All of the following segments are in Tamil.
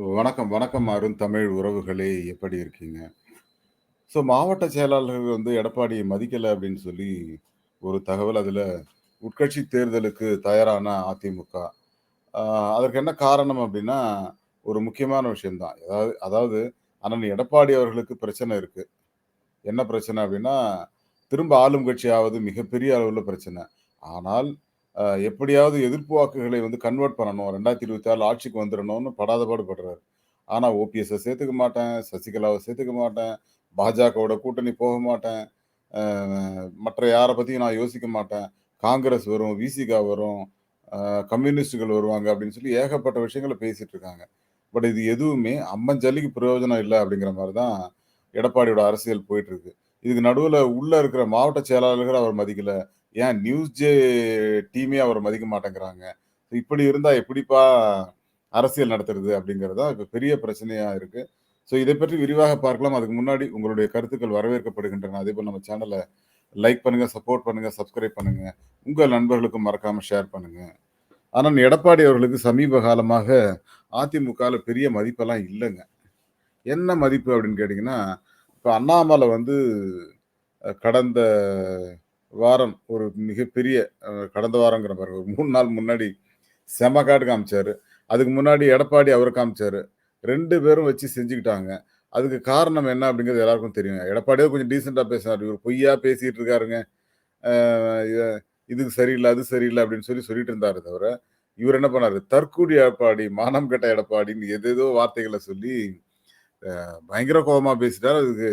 வணக்கம், வணக்கம் அருண் தமிழ் உறவுகளே! எப்படி இருக்கீங்க? ஸோ மாவட்ட செயலாளர்கள் வந்து எடப்பாடியை மதிக்கலை அப்படின்னு சொல்லி ஒரு தகவல். அதில் உட்கட்சி தேர்தலுக்கு தயாரான அதிமுக. அதற்கு என்ன காரணம் அப்படின்னா, ஒரு முக்கியமான விஷயம்தான் அதாவது அதாவது அண்ணன் எடப்பாடி அவர்களுக்கு பிரச்சனை இருக்குது என்ன பிரச்சனை அப்படின்னா, திரும்ப ஆளும் கட்சி ஆவது மிகப்பெரிய அளவில் பிரச்சனை. ஆனால் எப்படியாவது எதிர்ப்பு வாக்குகளை வந்து கன்வெர்ட் பண்ணணும். 2026 ஆட்சிக்கு வந்துடணும்னு படாத பாடு படுறாரு. ஆனா சேர்த்துக்க மாட்டேன், சசிகலாவை சேர்த்துக்க மாட்டேன், பாஜகவோட கூட்டணி போக மாட்டேன், மற்ற யாரை பற்றியும் நான் யோசிக்க மாட்டேன். காங்கிரஸ் வரும், விசிகா வரும், கம்யூனிஸ்டுகள் வருவாங்க அப்படின்னு சொல்லி ஏகப்பட்ட விஷயங்களை பேசிட்டு இருக்காங்க. பட் இது எதுவுமே அம்மஞ்சல்லிக்கு பிரயோஜனம் இல்லை அப்படிங்கிற மாதிரி தான் எடப்பாடியோட அரசியல் போயிட்டு இருக்கு. இதுக்கு நடுவில் உள்ள இருக்கிற மாவட்ட செயலாளர்கள் அவர் மதிக்கலை ஏன் நியூஸ் டீமே அவரை மதிக்க மாட்டேங்கிறாங்க. இப்படி இருந்தா எப்படிப்பா அரசியல் நடத்துறது அப்படிங்கிறது தான் இப்ப பெரிய பிரச்சனையா இருக்கு. ஸோ இதை பற்றி விரிவாக பார்க்கலாம். அதுக்கு முன்னாடி உங்களுடைய கருத்துக்கள் வரவேற்கப்படுகின்றன. அதே போல் நம்ம சேனலை லைக் பண்ணுங்க, சப்போர்ட் பண்ணுங்க, சப்ஸ்கிரைப் பண்ணுங்க. உங்கள் நண்பர்களுக்கும் மறக்காம ஷேர் பண்ணுங்க. ஆனால் எடப்பாடி அவர்களுக்கு சமீப காலமாக அதிமுகவில் பெரிய மதிப்பெல்லாம் இல்லைங்க என்ன மதிப்பு அப்படின்னு கேட்டிங்கன்னா இப்போ அண்ணாமலை வந்து கடந்த வாரம் ஒரு மிகப்பெரிய கடந்த வாரங்கிற பாருங்க. ஒரு மூணு நாள் முன்னாடி செம காட்டு காமிச்சாரு. அதுக்கு முன்னாடி எடப்பாடி அவர் காமிச்சாரு. ரெண்டு பேரும் வச்சு செஞ்சுக்கிட்டாங்க. அதுக்கு காரணம் என்ன அப்படிங்கிறது எல்லாருக்கும் தெரியும். எடப்பாடியே கொஞ்சம் டீசெண்டாக பேசினாரு. இவர் பொய்யா பேசிட்டு இருக்காருங்க. இதுக்கு சரியில்லை அது சரியில்லை அப்படின்னு சொல்லி சொல்லிட்டு இருந்தார் தவிர, இவர் என்ன பண்ணார் தற்கூடி எடப்பாடி, மானம் கெட்ட எடப்பாடின்னு எதேதோ வார்த்தைகளை சொல்லி பயங்கர கோபமாக பேசிட்டார் அதுக்கு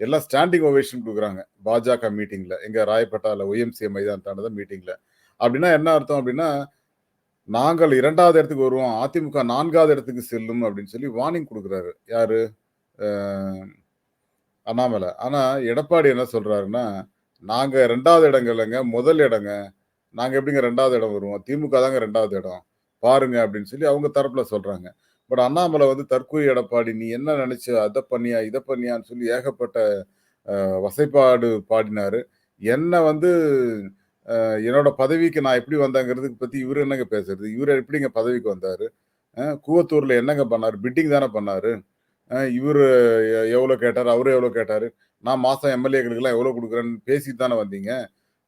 எல்லாம் ஸ்டாண்டிங் ஓவேஷன் கொடுக்குறாங்க பாஜக மீட்டிங்கில் எங்கள் ராயப்பேட்டாவில் ஒய்எம்சிஏ மைதானத்தானது மீட்டிங்கில் அப்படின்னா என்ன அர்த்தம் அப்படின்னா, நாங்கள் இரண்டாவது இடத்துக்கு வருவோம். அதிமுக நான்காவது இடத்துக்கு செல்லும் அப்படின்னு சொல்லி வார்னிங் கொடுக்குறாரு யாரு? அண்ணாமலை. ஆனால் எடப்பாடி என்ன சொல்றாருன்னா, நாங்க 2வது இடங்க முதல் இடங்க. நாங்கள் எப்படிங்க ரெண்டாவது இடம் வருவோம்? திமுக தாங்க ரெண்டாவது இடம். பாருங்க அப்படின்னு சொல்லி அவங்க தரப்பில் சொல்கிறாங்க பட் அண்ணாமலை வந்து தற்கூரி எடப்பாடி, நீ என்ன நினச்ச அதை பண்ணியா? இதை பண்ணியான்னு சொல்லி ஏகப்பட்ட வசைப்பாடு பாடினார் பாடினாரு. என்ன வந்து என்னோட பதவிக்கு நான் எப்படி வந்தேங்கிறதுக்கு பற்றி இவர் என்னங்க பேசுறது? இவர் எப்படிங்க பதவிக்கு வந்தார் கூவத்தூரில் என்னங்க பண்ணார் பிட்டிங் தானே பண்ணாரு. இவர் இவரு எவ்வளோ கேட்டார் அவரு எவ்வளோ கேட்டார் நான் மாதம் எம்எல்ஏக்களுக்கெல்லாம் எவ்வளோ கொடுக்குறேன்னு பேசிட்டு தானே வந்தீங்க.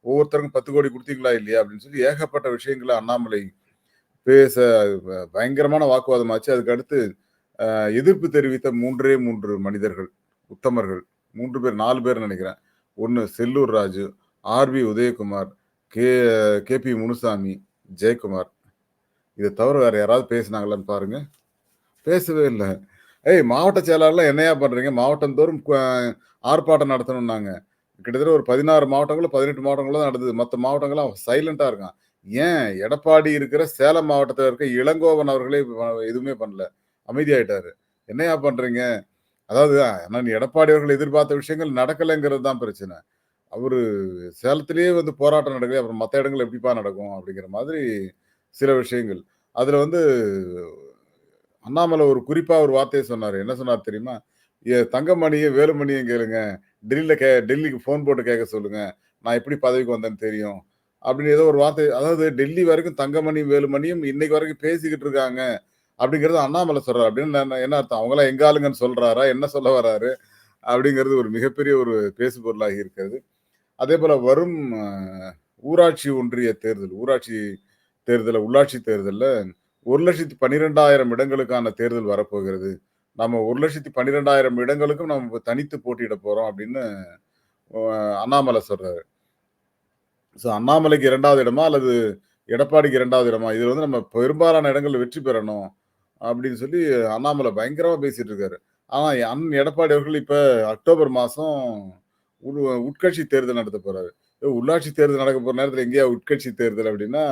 ஒவ்வொருத்தருக்கும் 10 கோடி கொடுத்தீங்களா இல்லையா? அப்படின்னு சொல்லி ஏகப்பட்ட விஷயங்களை அண்ணாமலை பேச பயங்கரமான வாக்குவாதம் ஆச்சு. அதுக்கு அடுத்து எதிர்ப்பு தெரிவித்த 3 3 மனிதர்கள், உத்தமர்கள். மூன்று பேர் நாலு பேர் நினைக்கிறேன் ஒன்று Sellur Raju, R P. Udhayakumar, K K P. Munusamy, Jayakumar. இதை தவிர வேற யாராவது பேசுனாங்களான்னு பாருங்க. பேசவே இல்லை ஏய் மாவட்ட செயலாளர்லாம் என்னையா பண்றீங்க? மாவட்டந்தோறும் தோறும் ஆர்ப்பாட்டம் நடத்தணும்னாங்க. கிட்டத்தட்ட ஒரு 16 மாவட்டங்களோ, 18 மாவட்டங்களோ தான் நடந்தது. மற்ற மாவட்டங்கள்லாம் சைலண்ட்டாக இருக்கான். ஏன் எடப்பாடி இருக்கிற சேலம் மாவட்டத்தில் இருக்க இளங்கோவன் அவர்களே எதுவுமே பண்ணல. அமைதியாயிட்டாரு. என்னய்யா பண்றீங்க? அதாவது நான் எடப்பாடி அவர்கள் எதிர்பார்த்த விஷயங்கள் நடக்கலைங்கிறது தான் பிரச்சனை. அவரு சேலத்திலேயே வந்து போராட்டம் நடக்குது. அப்புறம் மற்ற இடங்கள்ல எப்படிப்பா நடக்கும்? அப்படிங்கிற மாதிரி சில விஷயங்கள். அதில் வந்து அண்ணாமலை ஒரு குறிப்பாக ஒரு வார்த்தையை சொன்னார் என்ன சொன்னார் தெரியுமா? எ தங்கமணியும், வேலுமணியும் கேளுங்க. டெல்லியில் கே டெல்லிக்கு ஃபோன் போட்டு கேட்க சொல்லுங்கள் நான் எப்படி பதவிக்கு வந்தேன்னு தெரியும். அப்படின்னு ஏதோ ஒரு வார்த்தை அதாவது டெல்லி வரைக்கும் தங்கமணியும், வேலுமணியும் இன்னைக்கு வரைக்கும் பேசிக்கிட்டு இருக்காங்க. அப்படிங்கிறது அண்ணாமலை சொல்றாரு. அப்படின்னு என்ன அர்த்தம்? அவங்களாம் எங்க ஆளுங்கன்னு சொல்றாரா? என்ன சொல்ல வராரு? அப்படிங்கிறது ஒரு மிகப்பெரிய ஒரு பேசு பொருளாகி இருக்கிறது. அதேபோல வரும் ஊராட்சி ஒன்றிய தேர்தல், ஊராட்சி தேர்தலில் உள்ளாட்சி தேர்தலில் ஒரு லட்சத்தி பன்னிரெண்டாயிரம் இடங்களுக்கான தேர்தல் வரப்போகிறது. நம்ம 1,12,000 இடங்களுக்கும் நம்ம தனித்து போட்டியிட போகிறோம் அப்படின்னு அண்ணாமலை சொல்றாரு. ஸோ அண்ணாமலைக்கு இரண்டாவது இடமா? அல்லது எடப்பாடிக்கு இரண்டாவது இடமா? இதில் வந்து நம்ம பெரும்பாலான இடங்களில் வெற்றி பெறணும். அப்படின்னு சொல்லி அண்ணாமலை பயங்கரமாக பேசிட்டு இருக்காரு. ஆனால் அண்ணன் எடப்பாடி அவர்கள் இப்போ அக்டோபர் மாதம் உள் உட்கட்சி தேர்தல் நடத்த போகிறாரு உள்ளாட்சி தேர்தல் நடக்க போகிற நேரத்தில் எங்கேயா உட்கட்சி தேர்தல் அப்படின்னா,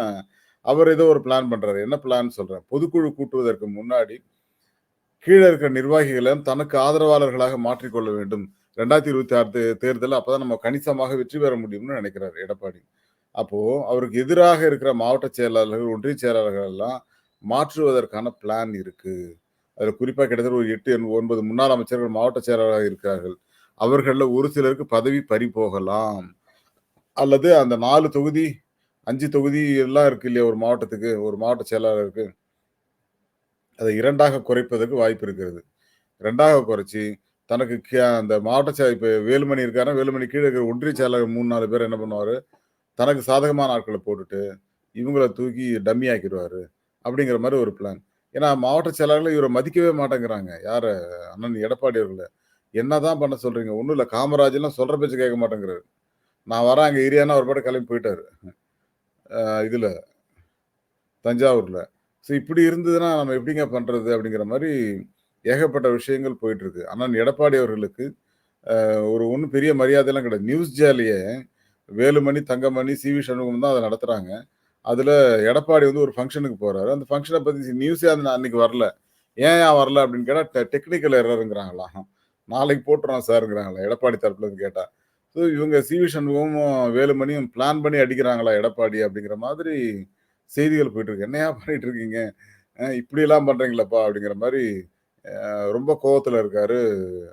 அவர் ஏதோ ஒரு பிளான் பண்ணுறாரு என்ன பிளான் சொல்கிறேன் பொதுக்குழு கூட்டுவதற்கு முன்னாடி கீழே இருக்கிற நிர்வாகிகளை தனக்கு ஆதரவாளர்களாக மாற்றிக்கொள்ள வேண்டும். ரெண்டாயிரத்தி இருபத்தி ஆறு தேர்தலில் அப்போ தான் நம்ம கணிசமாக வெற்றி பெற முடியும்னு நினைக்கிறார் எடப்பாடி. அப்போது அவருக்கு எதிராக இருக்கிற மாவட்ட செயலாளர்கள், ஒன்றிய செயலாளர்கள் எல்லாம் மாற்றுவதற்கான பிளான் இருக்குது அதில் குறிப்பாக கிட்டத்தட்ட ஒரு 8, 9 முன்னாள் அமைச்சர்கள் மாவட்ட செயலாளராக இருக்கிறார்கள். அவர்களில் ஒரு சிலருக்கு பதவி பறி போகலாம். அல்லது அந்த நாலு தொகுதி, அஞ்சு தொகுதி எல்லாம் இருக்கு இல்லையா ஒரு மாவட்டத்துக்கு, ஒரு மாவட்ட செயலாளருக்கு. அதை இரண்டாக குறைப்பதற்கு வாய்ப்பு இருக்கிறது. ரெண்டாக குறைச்சி தனக்கு கே அந்த மாவட்ட செயலர் இப்போ வேலுமணி இருக்காருன்னா, வேலுமணி கீழே இருக்கிற ஒன்றிய செயலாளர் 3, 4 பேர் என்ன பண்ணுவார் தனக்கு சாதகமான ஆட்களை போட்டுட்டு, இவங்கள தூக்கி டம்மி ஆக்கிடுவார் அப்படிங்கிற மாதிரி ஒரு பிளான். ஏன்னா, மாவட்ட செயலாளர்களை இவரை மதிக்கவே மாட்டேங்கிறாங்க. யார் அண்ணன் எடப்பாடி என்ன தான் பண்ண சொல்கிறீங்க ஒன்றும் இல்லை காமராஜர்லாம் சொல்கிற பேச்சு கேட்க மாட்டேங்கிறாரு. நான் வரேன் அங்கே ஏரியானா ஒரு பாட்டு கிளம்பி போயிட்டாரு. இதில் தஞ்சாவூரில் ஸோ இப்படி இருந்ததுன்னா, நம்ம எப்படிங்க பண்ணுறது அப்படிங்கிற மாதிரி ஏகப்பட்ட விஷயங்கள் போயிட்டுருக்கு. ஆனால் எடப்பாடி அவர்களுக்கு ஒரு ஒன்றும் பெரிய மரியாதையெல்லாம் கிடையாது. நியூஸ் ஜேலயே வேலுமணி, தங்கமணி, சி.வி. சண்முகம் தான் அதை நடத்துகிறாங்க அதில் எடப்பாடி வந்து ஒரு ஃபங்க்ஷனுக்கு போகிறாரு அந்த ஃபங்க்ஷனை பற்றி நியூஸே அந்த அன்னைக்கு வரல. ஏன் ஏன் வரல அப்படின்னு கேட்டால் டெ டெக்னிக்கல் எரருங்கிறாங்களா நாளைக்கு போட்டுறோம் சாருங்கிறாங்களா எடப்பாடி தரப்புல கேட்டால் ஸோ இவங்க சி வி சண்முகமும், வேலுமணியும் பிளான் பண்ணி அடிக்கிறாங்களா எடப்பாடி அப்படிங்கிற மாதிரி செய்திகள் போயிட்டுருக்கு என்னையா பண்ணிகிட்டு இருக்கீங்க? இப்படியெல்லாம் பண்ணுறீங்களப்பா அப்படிங்கிற மாதிரி ரொம்ப கோபத்தில் இருக்காரு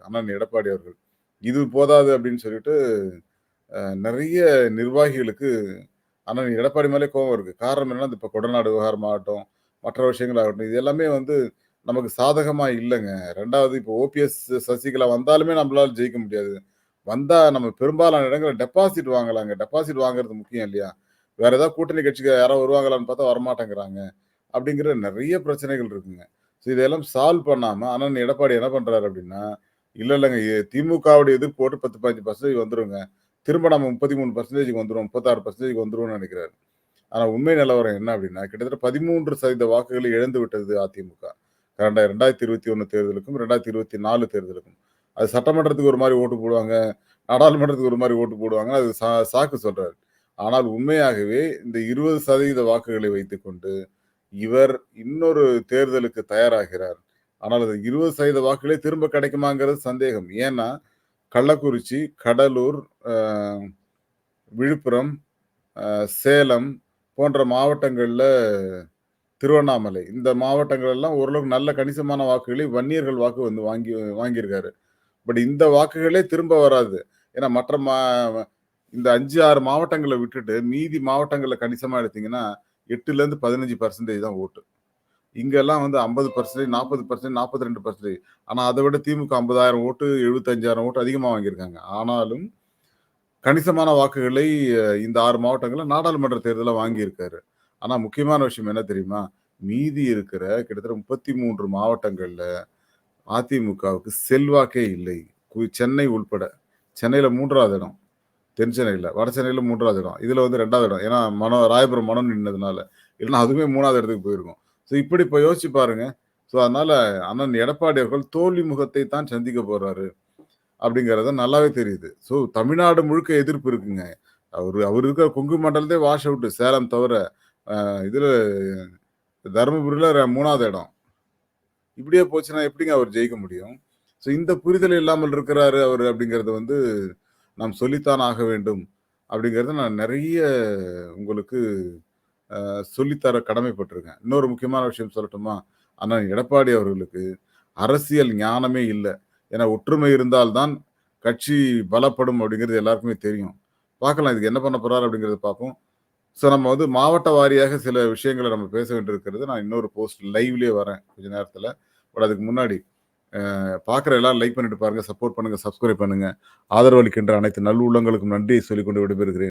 அண்ணன் எடப்பாடி அவர்கள். இது போதாது அப்படின்னு சொல்லிட்டு, நிறைய நிர்வாகிகளுக்கு அண்ணன் எடப்பாடி மேலே கோவம் இருக்கு. காரணம் என்னன்னா, இப்போ கொடநாடு விவகாரமாகட்டும், மற்ற விஷயங்கள் ஆகட்டும், இது எல்லாமே வந்து நமக்கு சாதகமாக இல்லைங்க ரெண்டாவது இப்போ ஓபிஎஸ், சசிகலா வந்தாலுமே நம்மளால் ஜெயிக்க முடியாது. வந்தால் நம்ம பெரும்பாலான இடங்களில் டெபாசிட் வாங்கலாங்க. டெபாசிட் வாங்குறது முக்கியம் இல்லையா? வேற ஏதாவது கூட்டணி கட்சிக்கு யாராவது வருவாங்களான்னு பார்த்தா வரமாட்டேங்கிறாங்க. அப்படிங்கிற நிறைய பிரச்சனைகள் இருக்குங்க. ஸோ இதெல்லாம் சால்வ் பண்ணாமல் ஆனால் எடப்பாடி என்ன பண்ணுறாரு அப்படின்னா, இல்லை இல்லைங்க திமுகவுடைய எதிர்ப்பு ஓட்டு 10, 15% வந்துருங்க. திரும்ப நம்ம முப்பத்தி மூணு பர்சன்டேஜுக்கு வந்துடும் முப்பத்தாறு பர்சன்டேஜ்க்கு வந்துரும்னு நினைக்கிறாரு ஆனால் உண்மை நிலவரம் என்ன அப்படின்னா, கிட்டத்தட்ட 13% வாக்குகளை இழந்து விட்டது அதிமுக. ரெண்டாயிரம் ரெண்டாயிரத்தி இருபத்தி ஒன்று தேர்தலுக்கும், 2024 தேர்தலுக்கும். அது சட்டமன்றத்துக்கு ஒரு மாதிரி ஓட்டு போடுவாங்க. நாடாளுமன்றத்துக்கு ஒரு மாதிரி ஓட்டு போடுவாங்க. அது சா சாக்கு சொல்கிறாரு ஆனால் உண்மையாகவே இந்த 20% வாக்குகளை வைத்துக்கொண்டு, இவர் இன்னொரு தேர்தலுக்கு தயாராகிறார். ஆனால் அது 20% வாக்குகளே திரும்ப கிடைக்குமாங்கிறது சந்தேகம். ஏன்னா, கள்ளக்குறிச்சி, கடலூர், விழுப்புரம், சேலம் போன்ற மாவட்டங்களில் திருவண்ணாமலை இந்த மாவட்டங்கள் எல்லாம் ஓரளவுக்கு நல்ல கணிசமான வாக்குகளை வன்னியர்கள் வாக்கு வந்து வாங்கி வாங்கியிருக்காரு. பட் இந்த வாக்குகளே திரும்ப வராது. ஏன்னா மற்ற மா இந்த அஞ்சு ஆறு மாவட்டங்களை விட்டுட்டு மீதி மாவட்டங்களில் கணிசமாக எடுத்தீங்கன்னா, 8லேருந்து 15% தான் ஓட்டு. இங்கெல்லாம் வந்து ஐம்பது பர்சன்டேஜ் நாற்பது பர்சன்டேஜ் நாற்பத்தி ரெண்டு பர்சன்டேஜ் ஆனால் அதை விட திமுக 50,000 ஓட்டு, 75,000 ஓட்டு அதிகமாக வாங்கியிருக்காங்க. ஆனாலும் கணிசமான வாக்குகளை இந்த ஆறு மாவட்டங்களில் நாடாளுமன்ற தேர்தலில் வாங்கியிருக்காரு. ஆனால் முக்கியமான விஷயம் என்ன தெரியுமா? மீதி இருக்கிற கிட்டத்தட்ட முப்பத்தி மூன்று மாவட்டங்களில் அதிமுகவுக்கு செல்வாக்கே இல்லை. கு சென்னை உள்பட. சென்னையில் மூன்றாவது இடம். தென் சென்னையில் வட சென்னையில் மூன்றாவது இடம். இதில் வந்து ரெண்டாவது இடம். ஏன்னா மனோ ராயபுரம் மனம் நின்னதுனால. இல்லைன்னா அதுவுமே மூணாவது இடத்துக்கு போயிருக்கும். ஸோ இப்படி இப்போ யோசிச்சு பாருங்க. ஸோ அதனால அண்ணன் எடப்பாடி அவர்கள் தோல்வி முகத்தை தான் சந்திக்க போறாரு. அப்படிங்கிறது நல்லாவே தெரியுது. ஸோ தமிழ்நாடு முழுக்க எதிர்ப்பு இருக்குங்க. அவர் அவர் இருக்கிற கொங்கு மண்டலத்தே வாஷ் அவுட்டு சேலம் தவிர. இதில் தருமபுரியில் மூணாவது இடம். இப்படியே போச்சுன்னா எப்படிங்க அவர் ஜெயிக்க முடியும்? ஸோ இந்த புரிதல் இல்லாமல் இருக்கிறாரு அவர் அப்படிங்கிறது வந்து நாம் சொல்லித்தான் ஆக வேண்டும். அப்படிங்கிறத நான் நிறைய உங்களுக்கு சொல்லித்தர கடமைப்பட்டிருக்கேன் இன்னொரு முக்கியமான விஷயம் சொல்லட்டுமா? ஆனால் எடப்பாடி அவர்களுக்கு அரசியல் ஞானமே இல்லை ஏன்னா ஒற்றுமை இருந்தால் தான் கட்சி பலப்படும் அப்படிங்கிறது எல்லாருக்குமே தெரியும். பார்க்கலாம் இதுக்கு என்ன பண்ண போறாரு அப்படிங்கிறத பார்ப்போம். ஸோ நம்ம வந்து மாவட்ட வாரியாக சில விஷயங்களை நம்ம பேச வேண்டியிருக்கிறது. நான் இன்னொரு போஸ்ட் லைவ்லேயே வரேன் கொஞ்ச நேரத்தில் பட் அதுக்கு முன்னாடி பார்க்குற எல்லாரும் லைக் பண்ணிட்டு பாருங்கள் சப்போர்ட் பண்ணுங்கள் சப்ஸ்கிரைப் பண்ணுங்கள் ஆதரவு அளிக்கின்ற அனைத்து நல்லுள்ளங்களுக்கும் நன்றியை சொல்லிக்கொண்டு விடைபெறுகிறேன்.